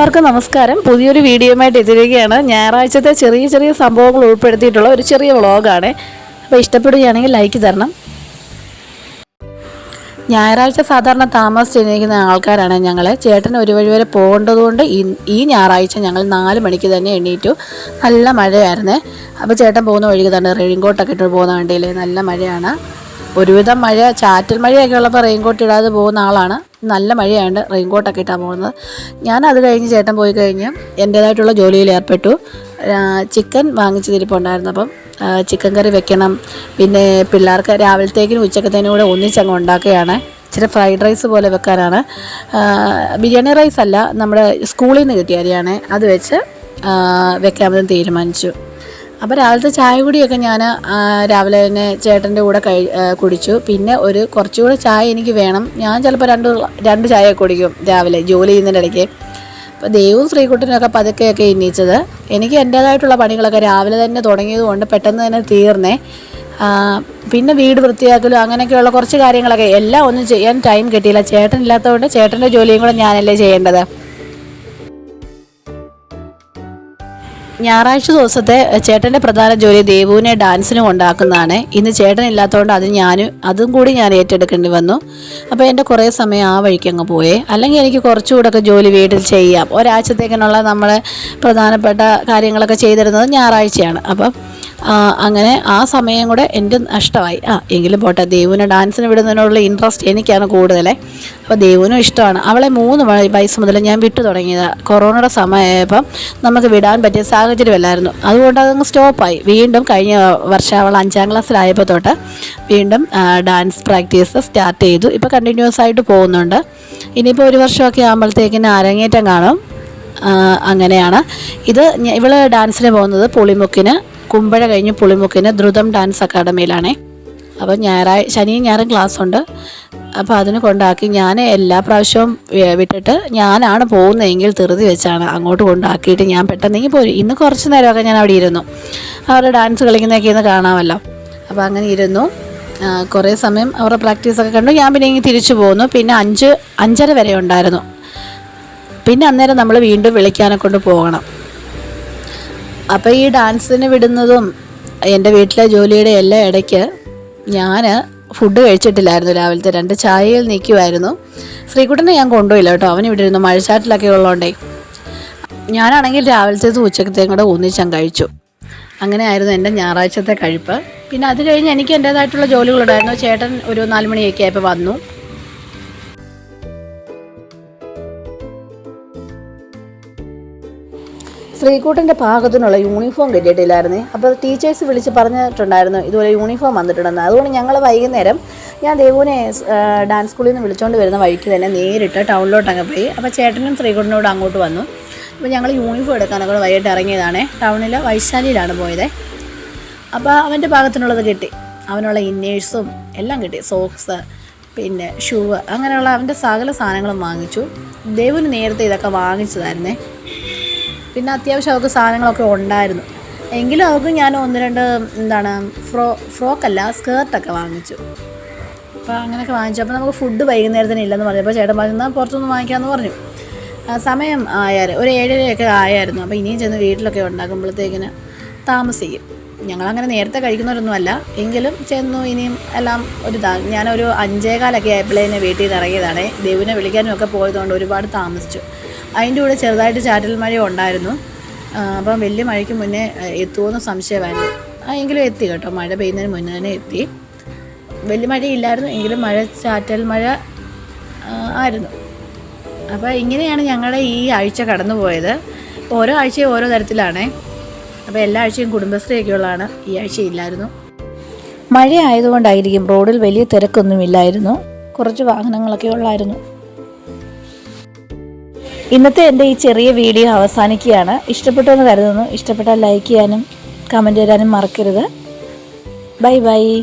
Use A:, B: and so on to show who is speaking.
A: എല്ലാവർക്കും നമസ്കാരം. പുതിയൊരു വീഡിയോയുമായിട്ട് എത്തിയിരിക്കുകയാണ്. ഞായറാഴ്ചത്തെ ചെറിയ ചെറിയ സംഭവങ്ങൾ ഉൾപ്പെടുത്തിയിട്ടുള്ള ഒരു ചെറിയ വ്ളോഗാണ്. അപ്പോൾ ഇഷ്ടപ്പെടുകയാണെങ്കിൽ ലൈക്ക് തരണം. ഞായറാഴ്ച സാധാരണ താമസിച്ച് എണീക്കുന്ന ആൾക്കാരാണ് ഞങ്ങൾ ചേട്ടൻ ഒരു വഴി വരെ പോകേണ്ടതുകൊണ്ട് ഈ ഞായറാഴ്ച ഞങ്ങൾ നാല് മണിക്ക് തന്നെ എണ്ണീറ്റു നല്ല മഴയായിരുന്നേ. അപ്പോൾ ചേട്ടൻ പോകുന്ന വഴിക്ക് തന്നെ റെയിൻകോട്ടൊക്കെ ഇട്ട് പോകുന്ന വണ്ടിയിൽ നല്ല മഴയാണ്. ഒരുവിധം മഴ ചാറ്റൽ മഴയൊക്കെ ഉള്ളപ്പോൾ റെയിൻകോട്ട് ഇടാതെ പോകുന്ന ആളാണ്. നല്ല മഴയായതുകൊണ്ട് റെയിൻകോട്ടൊക്കെ ഇട്ടാണ് പോകുന്നത്. ഞാൻ അത് കഴിഞ്ഞ് ചേട്ടൻ പോയി കഴിഞ്ഞ് എന്റേതായിട്ടുള്ള ജോലിയിൽ ഏർപ്പെട്ടു. ചിക്കൻ വാങ്ങിച്ച് തിരിപ്പുണ്ടായിരുന്നു അപ്പം ചിക്കൻ കറി വെക്കണം. പിന്നെ പിള്ളേർക്ക് രാവിലത്തേക്കിനും ഉച്ചക്കത്തേനും കൂടെ ഒന്നിച്ചങ്ങ് ഉണ്ടാക്കുകയാണ്. ഇച്ചിരി ഫ്രൈഡ് റൈസ് പോലെ വെക്കാനാണ്. ബിരിയാണി റൈസ് അല്ല നമ്മുടെ സ്കൂളിൽ നിന്ന് കിട്ടിയ അരിയാണ്. അത് വെച്ച് വെക്കാമെന്ന് തീരുമാനിച്ചു. അപ്പോൾ രാവിലത്തെ ചായ കുടിയൊക്കെ ഞാൻ രാവിലെ തന്നെ ചേട്ടന്റെ കൂടെ കഴി കുടിച്ചു. പിന്നെ ഒരു കുറച്ചുകൂടെ ചായ എനിക്ക് വേണം. ഞാൻ ചിലപ്പോൾ രണ്ട് രണ്ട് ചായ കുടിക്കും രാവിലെ ജോലി ചെയ്യുന്നതിന്റെ ഇടയ്ക്ക്. അപ്പോൾ ദേവും ശ്രീകുട്ടനൊക്കെ പതുക്കെയൊക്കെ എണ്ണീച്ചത് എനിക്ക് എന്റേതായിട്ടുള്ള പണികളൊക്കെ രാവിലെ തന്നെ തുടങ്ങിയതുകൊണ്ട് പെട്ടെന്ന് തന്നെ തീർന്നേ. പിന്നെ വീട് വൃത്തിയാക്കലും അങ്ങനെയൊക്കെയുള്ള കുറച്ച് കാര്യങ്ങളൊക്കെ എല്ലാം ഒന്നും ചെയ്യാൻ ടൈം കിട്ടിയില്ല. ചേട്ടൻ ഇല്ലാത്തതുകൊണ്ട് ചേട്ടന്റെ ജോലിയും കൂടെ ഞാനല്ലേ ചെയ്യേണ്ടത്. ഞായറാഴ്ച ദിവസത്തെ ചേട്ടന്റെ പ്രധാന ജോലി ദേവുവിനെ ഡാൻസിന് കൊണ്ടാക്കുന്നതാണ്. ഇന്ന് ചേട്ടൻ ഇല്ലാത്തതുകൊണ്ട് അത് ഞാൻ അതും കൂടി ഞാൻ ഏറ്റെടുക്കേണ്ടി വന്നു. അപ്പോൾ എന്റെ കുറേ സമയം ആ വഴിക്ക് അങ്ങ് പോയേ. അല്ലെങ്കിൽ എനിക്ക് കുറച്ചുകൂടെയൊക്കെ ജോലി വീട്ടിൽ ചെയ്യാം. ഒരാഴ്ചത്തേക്കിനുള്ള നമ്മളെ പ്രധാനപ്പെട്ട കാര്യങ്ങളൊക്കെ ചെയ്തിരുന്നത് ഞായറാഴ്ചയാണ്. അപ്പം അങ്ങനെ ആ സമയം കൂടെ എന്റെ നഷ്ടമായി. ആ എങ്കിലും പോട്ടെ ദേവുവിനെ ഡാൻസിന് വിടുന്നതിനോടുള്ള ഇൻട്രസ്റ്റ് എനിക്കാണ് കൂടുതലേ. അപ്പോൾ ദേവുവിനും ഇഷ്ടമാണ്. അവളെ മൂന്ന് വയസ്സ് മുതൽ ഞാൻ വിട്ടു തുടങ്ങിയത്. കൊറോണയുടെ സമയമായപ്പം നമുക്ക് വിടാൻ പറ്റിയ സാഹചര്യമല്ലായിരുന്നു അതുകൊണ്ട് അതങ്ങ് സ്റ്റോപ്പായി വീണ്ടും കഴിഞ്ഞ വർഷം അവൾ അഞ്ചാം ക്ലാസ്സിലായപ്പോൾ തൊട്ട് വീണ്ടും ഡാൻസ് പ്രാക്ടീസ് സ്റ്റാർട്ട് ചെയ്തു. ഇപ്പോൾ കണ്ടിന്യൂസ് ആയിട്ട് പോകുന്നുണ്ട്. ഇനിയിപ്പോൾ ഒരു വർഷമൊക്കെ ആകുമ്പോഴത്തേക്കിന് അരങ്ങേറ്റം കാണും. അങ്ങനെയാണ്. ഇത് ഇവൾ ഡാൻസിന് പോകുന്നത് പുളിമുക്കിന് കുമ്പഴ കഴിഞ്ഞ് പുളിമുക്കിന് ദ്രുതം ഡാൻസ് അക്കാഡമിയിലാണേ. അപ്പോൾ ഞായറാഴ്ച ശനിയും ഞായറും ക്ലാസ് ഉണ്ട്. അപ്പോൾ അതിന് കൊണ്ടാക്കി ഞാൻ എല്ലാ പ്രാവശ്യവും വിട്ടിട്ട് ഞാനാണ് പോകുന്നതെങ്കിൽ ധൃതി വെച്ചാണ് അങ്ങോട്ട് കൊണ്ടാക്കിയിട്ട് ഞാൻ പെട്ടെന്നെങ്കിൽ പോയി. ഇന്ന് കുറച്ച് നേരമൊക്കെ ഞാൻ അവിടെ ഇരുന്നു. അവരുടെ ഡാൻസ് കളിക്കുന്നതൊക്കെ ഇന്ന് കാണാമല്ലോ. അപ്പോൾ അങ്ങനെ ഇരുന്നു. കുറേ സമയം അവരുടെ പ്രാക്ടീസൊക്കെ കണ്ടു. ഞാൻ പിന്നെ ഇങ്ങനെ തിരിച്ചു പോന്നു. പിന്നെ അഞ്ച് അഞ്ചര വരെ ഉണ്ടായിരുന്നു. പിന്നെ അന്നേരം നമ്മൾ വീണ്ടും വിളിക്കാനെ കൊണ്ട് പോകണം. അപ്പോൾ ഈ ഡാൻസിന് വിടുന്നതും എന്റെ വീട്ടിലെ ജോലിയുടെ എല്ലാം ഇടയ്ക്ക് ഞാൻ ഫുഡ് കഴിച്ചിട്ടില്ലായിരുന്നു രാവിലത്തെ രണ്ട് ചായയിൽ നിൽക്കുമായിരുന്നു ശ്രീകുട്ടനെ ഞാൻ കൊണ്ടുപോയില്ല കേട്ടോ. അവൻ ഇവിടെ ഇരുന്നു. മഴച്ചാട്ടിലൊക്കെ ഉള്ളതുകൊണ്ടേ ഞാനാണെങ്കിൽ രാവിലത്തേതും ഉച്ചക്കത്തേയും കൂടെ ഒന്നിച്ചാൻ കഴിച്ചു. അങ്ങനെ ആയിരുന്നു എന്റെ ഞായറാഴ്ചത്തെ കഴിപ്പ്. പിന്നെ അത് കഴിഞ്ഞ് എനിക്ക് എന്റേതായിട്ടുള്ള ജോലികളുണ്ടായിരുന്നു. ചേട്ടൻ ഒരു നാല് മണിയൊക്കെ ആയപ്പോൾ വന്നു. ശ്രീകൂട്ടന്റെ പാകത്തിനുള്ള യൂണിഫോം കിട്ടിയിട്ടില്ലായിരുന്നേ. അപ്പോൾ ടീച്ചേഴ്സ് വിളിച്ച് പറഞ്ഞിട്ടുണ്ടായിരുന്നു ഇതുപോലെ യൂണിഫോം വന്നിട്ടുണ്ടെന്ന്. അതുകൊണ്ട് ഞങ്ങൾ വൈകുന്നേരം ഞാൻ ദേവൂനെ ഡാൻസ് സ്കൂളിൽ നിന്ന് വിളിച്ചുകൊണ്ട് വരുന്ന വഴിക്ക് തന്നെ നേരിട്ട് ടൗണിലോട്ട് അങ്ങ് പോയി. അപ്പോൾ ചേട്ടനും ശ്രീകൂട്ടനോട് അങ്ങോട്ട് വന്നു. അപ്പോൾ ഞങ്ങൾ യൂണിഫോം എടുക്കാനൊക്കെ കൂടെ വൈകിട്ട് ഇറങ്ങിയതാണേ. ടൗണിൽ വൈശാലിയിലാണ് പോയത്. അപ്പോൾ അവന്റെ ഭാഗത്തിനുള്ളത് കിട്ടി. അവനുള്ള ഇന്നേഴ്സും എല്ലാം കിട്ടി. സോക്സ് പിന്നെ ഷൂ അങ്ങനെയുള്ള അവന്റെ സകല സാധനങ്ങളും വാങ്ങിച്ചു. ദേവുന് നേരത്തെ ഇതൊക്കെ വാങ്ങിച്ചതായിരുന്നേ. പിന്നെ അത്യാവശ്യം അവൾക്ക് സാധനങ്ങളൊക്കെ ഉണ്ടായിരുന്നു. എങ്കിലും അവൾക്ക് ഞാൻ ഒന്ന് രണ്ട് എന്താണ് ഫ്രോ ഫ്രോക്കല്ല സ്കേർട്ടൊക്കെ വാങ്ങിച്ചു. അപ്പോൾ അങ്ങനെയൊക്കെ വാങ്ങിച്ചു. അപ്പോൾ നമുക്ക് ഫുഡ് വൈകുന്നേരത്തിന് ഇല്ലെന്ന് പറഞ്ഞപ്പോൾ ചേട്ടൻ പറഞ്ഞു എന്നാൽ പുറത്തുനിന്ന് വാങ്ങിക്കാമെന്ന് പറഞ്ഞു. സമയം ആയാലും ഒരു ഏഴരയൊക്കെ ആയായിരുന്നു. അപ്പോൾ ഇനിയും ചെന്ന് വീട്ടിലൊക്കെ ഉണ്ടാക്കുമ്പോഴത്തേക്കിന് താമസിക്കും. ഞങ്ങളങ്ങനെ നേരത്തെ കഴിക്കുന്നവരൊന്നുമല്ല. എങ്കിലും ചെന്നു ഇനിയും എല്ലാം ഒരു ഇതാ ഞാനൊരു അഞ്ചേകാലൊക്കെ ആയപ്പോഴേ വീട്ടിൽ നിന്ന് ഇറങ്ങിയതാണേ. ദേവിനെ വിളിക്കാനും ഒക്കെ പോയതുകൊണ്ട് ഒരുപാട് താമസിച്ചു. അതിന്റെ കൂടെ ചെറുതായിട്ട് ചാറ്റൽ മഴ ഉണ്ടായിരുന്നു. അപ്പം വലിയ മഴയ്ക്ക് മുന്നേ എത്തുമെന്ന് സംശയമായിരുന്നു. എങ്കിലും എത്തി കേട്ടോ. മഴ പെയ്യുന്നതിന് മുന്നേ തന്നെ എത്തി. വലിയ മഴയില്ലായിരുന്നു. എങ്കിലും മഴ ചാറ്റൽ മഴ ആയിരുന്നു. അപ്പോൾ ഇങ്ങനെയാണ് ഞങ്ങളുടെ ഈ ആഴ്ച കടന്നു പോയത് ഓരോ ആഴ്ചയും ഓരോ തരത്തിലാണേ. അപ്പോൾ എല്ലാ ആഴ്ചയും കുടുംബശ്രീയൊക്കെ ഉള്ളതാണ് ഈ ആഴ്ച ഇല്ലായിരുന്നു. മഴ ആയതുകൊണ്ടായിരിക്കും റോഡിൽ വലിയ തിരക്കൊന്നുമില്ലായിരുന്നു. കുറച്ച് വാഹനങ്ങളൊക്കെ ഉള്ളായിരുന്നു. ഇന്നത്തെ എന്റെ ഈ ചെറിയ വീഡിയോ അവസാനിക്കുകയാണ്. ഇഷ്ടപ്പെട്ടെന്ന് കരുതുന്നു. ഇഷ്ടപ്പെട്ടാൽ ലൈക്ക് ചെയ്യാനും കമന്റ് ചെയ്യാനും മറക്കരുത്. Bye bye